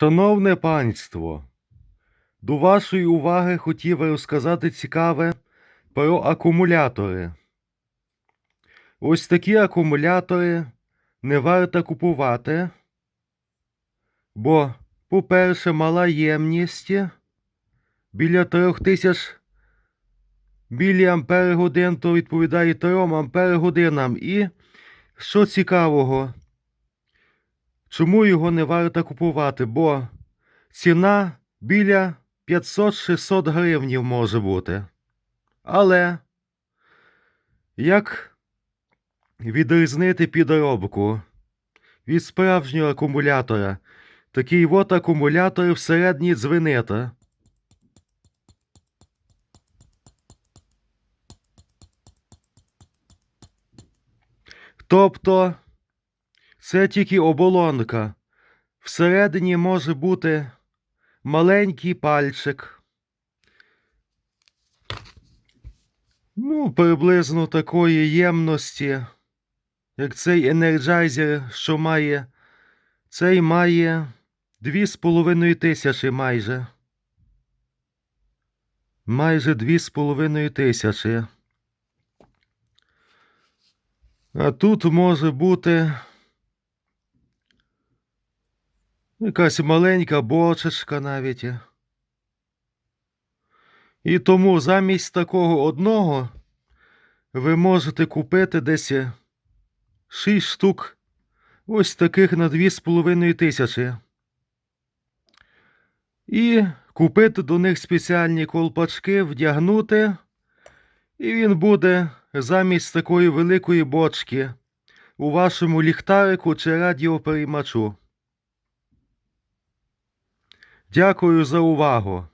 Шановне панство, до вашої уваги хотів розказати цікаве про акумулятори. Ось такі акумулятори не варто купувати, бо, по-перше, мала ємність біля 3000 міліампер-годин, то відповідає 3 ампер-годинам. І, що цікавого, Чому його не варто купувати? Бо ціна біля 500-600 гривнів може бути. Але як відрізнити підробку від справжнього акумулятора? Такий от акумулятор всередині дзвенета. Тобто це тільки оболонка. Всередині може бути маленький пальчик. Ну, приблизно такої ємності, як цей енерджайзер, що має. Цей має 2,5 тисячі майже. Майже 2,5 тисячі. А тут може бути якась маленька бочечка навіть. І тому замість такого одного ви можете купити десь 6 штук ось таких на 2,5 тисячі. І купити до них спеціальні колпачки, вдягнути, і він буде замість такої великої бочки у вашому ліхтарику чи радіопереймачу. Дякую за увагу.